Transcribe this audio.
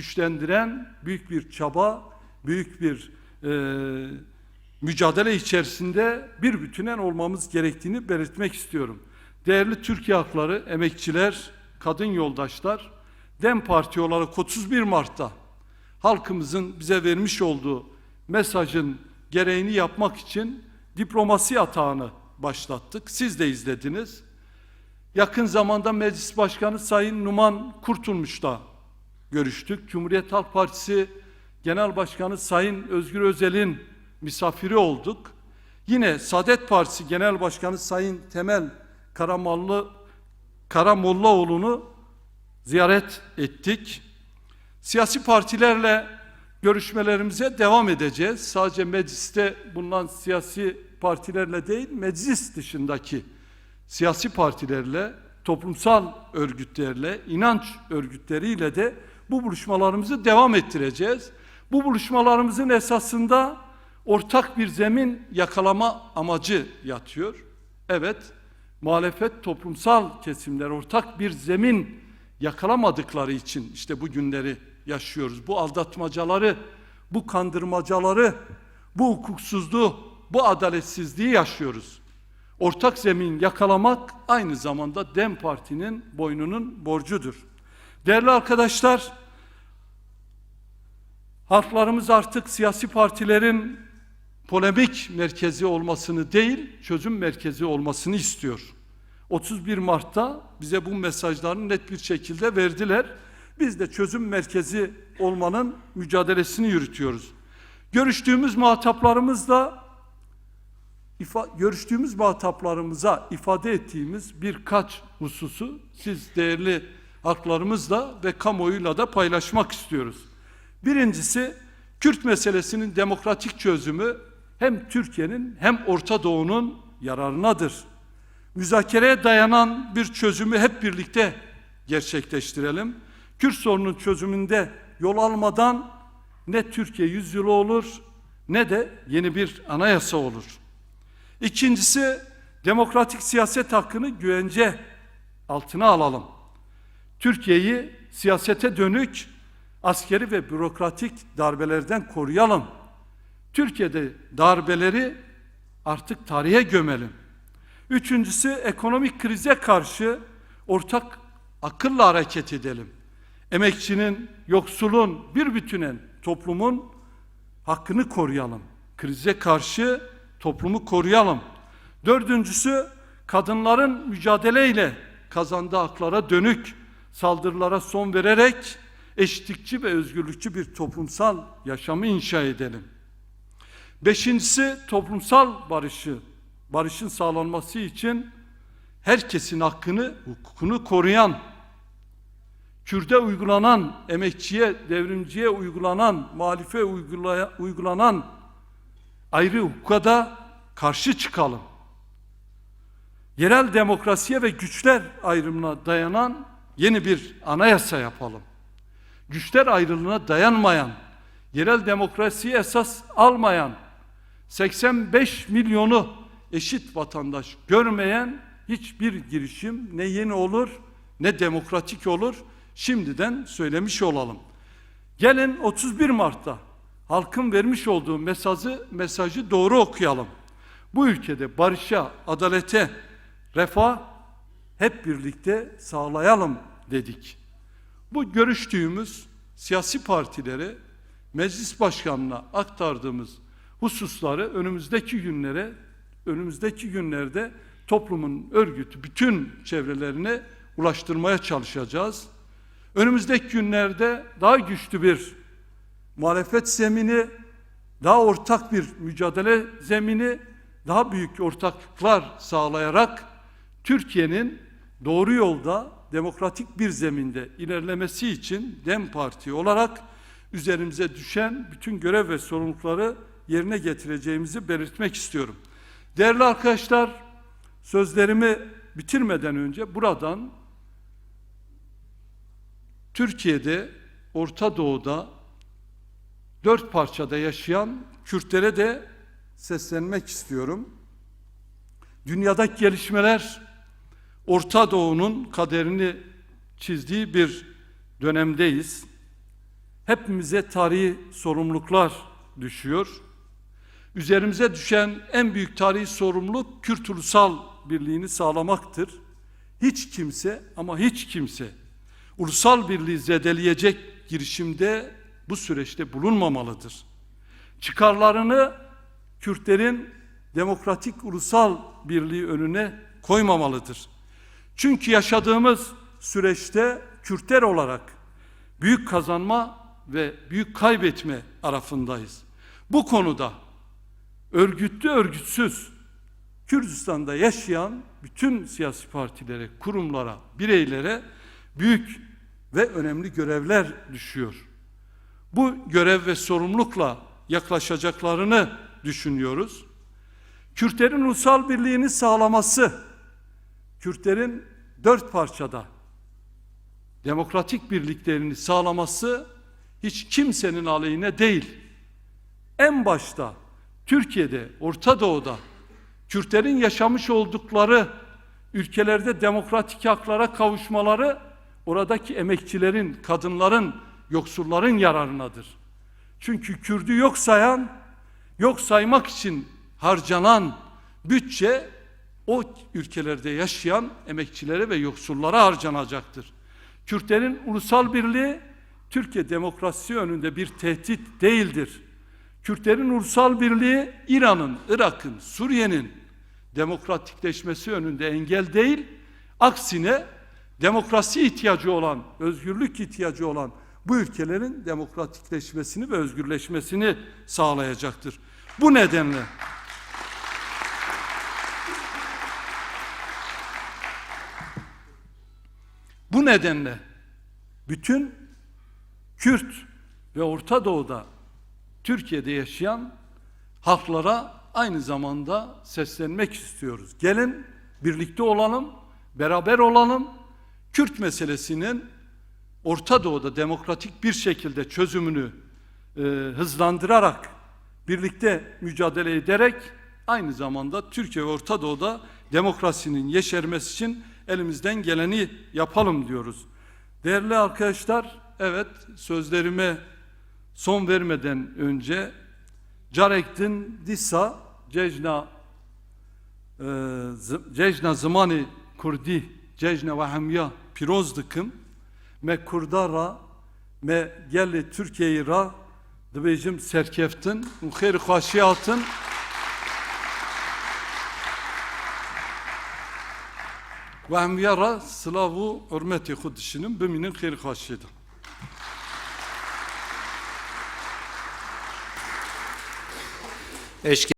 güçlendiren büyük bir çaba, büyük bir e, mücadele içerisinde bir bütünen olmamız gerektiğini belirtmek istiyorum. Değerli Türkiye halkları, emekçiler, kadın yoldaşlar, DEM Parti olarak 31 Mart'ta halkımızın bize vermiş olduğu mesajın gereğini yapmak için diplomasi atağını başlattık. Siz de izlediniz. Yakın zamanda Meclis Başkanı Sayın Numan Kurtulmuş'la görüştük. Cumhuriyet Halk Partisi Genel Başkanı Sayın Özgür Özel'in misafiri olduk. Yine Saadet Partisi Genel Başkanı Sayın Temel Karamallı Karamollaoğlu'nu ziyaret ettik. Siyasi partilerle görüşmelerimize devam edeceğiz. Sadece mecliste bulunan siyasi partilerle değil, meclis dışındaki siyasi partilerle, toplumsal örgütlerle, inanç örgütleriyle de bu buluşmalarımızı devam ettireceğiz. Bu buluşmalarımızın esasında ortak bir zemin yakalama amacı yatıyor. Evet, muhalefet toplumsal kesimler ortak bir zemin yakalamadıkları için işte bu günleri yaşıyoruz. Bu aldatmacaları, bu kandırmacaları, bu hukuksuzluğu, bu adaletsizliği yaşıyoruz. Ortak zemin yakalamak aynı zamanda DEM Parti'nin boynunun borcudur. Değerli arkadaşlar, halklarımız artık siyasi partilerin polemik merkezi olmasını değil, çözüm merkezi olmasını istiyor. 31 Mart'ta bize bu mesajlarını net bir şekilde verdiler. Biz de çözüm merkezi olmanın mücadelesini yürütüyoruz. Görüştüğümüz muhataplarımızla ifa, görüştüğümüz muhataplarımıza ifade ettiğimiz birkaç hususu siz değerli halklarımızla ve kamuoyuyla da paylaşmak istiyoruz. Birincisi Kürt meselesinin demokratik çözümü hem Türkiye'nin hem Orta Doğu'nun yararınadır. Müzakereye dayanan bir çözümü hep birlikte gerçekleştirelim. Kürt sorunun çözümünde yol almadan ne Türkiye yüzyılı olur ne de yeni bir anayasa olur. İkincisi demokratik siyaset hakkını güvence altına alalım. Türkiye'yi siyasete dönük askeri ve bürokratik darbelerden koruyalım. Türkiye'de darbeleri artık tarihe gömelim. Üçüncüsü ekonomik krize karşı ortak akılla hareket edelim. Emekçinin, yoksulun, bir bütünen toplumun hakkını koruyalım. Krize karşı toplumu koruyalım. Dördüncüsü kadınların mücadeleyle kazandığı haklara dönük saldırılara son vererek eşitlikçi ve özgürlükçü bir toplumsal yaşamı inşa edelim. Beşincisi toplumsal barışı, barışın sağlanması için herkesin hakkını, hukukunu koruyan, Kürde uygulanan, emekçiye, devrimciye uygulanan, muhalife uygulaya, uygulanan ayrı hukuka da karşı çıkalım. Yerel demokrasiye ve güçler ayrımına dayanan yeni bir anayasa yapalım. Güçler ayrılığına dayanmayan, yerel demokrasiyi esas almayan, 85 milyonu eşit vatandaş görmeyen hiçbir girişim ne yeni olur ne demokratik olur. Şimdiden söylemiş olalım. Gelin 31 Mart'ta halkın vermiş olduğu mesajı mesajı doğru okuyalım. Bu ülkede barışa, adalete, refah hep birlikte sağlayalım dedik. Bu görüştüğümüz siyasi partilere meclis başkanına aktardığımız hususları önümüzdeki günlere önümüzdeki günlerde toplumun örgütü bütün çevrelerine ulaştırmaya çalışacağız. Önümüzdeki günlerde daha güçlü bir muhalefet zemini, daha ortak bir mücadele zemini, daha büyük ortaklıklar sağlayarak Türkiye'nin doğru yolda demokratik bir zeminde ilerlemesi için DEM Parti olarak üzerimize düşen bütün görev ve sorumlulukları yerine getireceğimizi belirtmek istiyorum. Değerli arkadaşlar, sözlerimi bitirmeden önce buradan Türkiye'de, Orta Doğu'da dört parçada yaşayan Kürtlere de seslenmek istiyorum. Dünyadaki gelişmeler Orta Doğu'nun kaderini çizdiği bir dönemdeyiz. hepimize tarihi sorumluluklar düşüyor. Üzerimize düşen en büyük tarihi sorumluluk Kürt birliğini sağlamaktır. Hiç kimse ama hiç kimse ulusal birliği zedeleyecek girişimde bu süreçte bulunmamalıdır. Çıkarlarını Kürtlerin demokratik ulusal birliği önüne koymamalıdır. Çünkü yaşadığımız süreçte Kürtler olarak büyük kazanma ve büyük kaybetme arasındayız. Bu konuda örgütlü örgütsüz Kürdistan'da yaşayan bütün siyasi partilere, kurumlara, bireylere büyük ve önemli görevler düşüyor. Bu görev ve sorumlulukla yaklaşacaklarını düşünüyoruz. Kürtlerin ulusal birliğini sağlaması, Kürtlerin dört parçada demokratik birliklerini sağlaması hiç kimsenin aleyhine değil. En başta Türkiye'de, Orta Doğu'da Kürtlerin yaşamış oldukları ülkelerde demokratik haklara kavuşmaları oradaki emekçilerin, kadınların, yoksulların yararınadır. Çünkü Kürdü yok sayan, yok saymak için harcanan bütçe o ülkelerde yaşayan emekçilere ve yoksullara harcanacaktır. Kürtlerin ulusal birliği Türkiye demokrasisi önünde bir tehdit değildir. Kürtlerin ulusal birliği İran'ın, Irak'ın, Suriye'nin demokratikleşmesi önünde engel değil. Aksine demokrasi ihtiyacı olan, özgürlük ihtiyacı olan bu ülkelerin demokratikleşmesini ve özgürleşmesini sağlayacaktır. Bu nedenle Bu nedenle bütün Kürt ve Orta Doğu'da Türkiye'de yaşayan halklara aynı zamanda seslenmek istiyoruz. Gelin birlikte olalım, beraber olalım. Kürt meselesinin Orta Doğu'da demokratik bir şekilde çözümünü e, hızlandırarak, birlikte mücadele ederek aynı zamanda Türkiye ve Orta Doğu'da demokrasinin yeşermesi için elimizden geleni yapalım diyoruz. Değerli arkadaşlar, evet sözlerime son vermeden önce Carektin Disa Cejna e, Cejna Zmani Kurdi Cejna ve Hamya Pirozdıkım me Kurdara me gelli Türkiye'yi ra dibêjim serkeftin û xêr ve hemya ra silav û hurmetê xwe dişinin bimînin xêr xweşiyê de. Eşki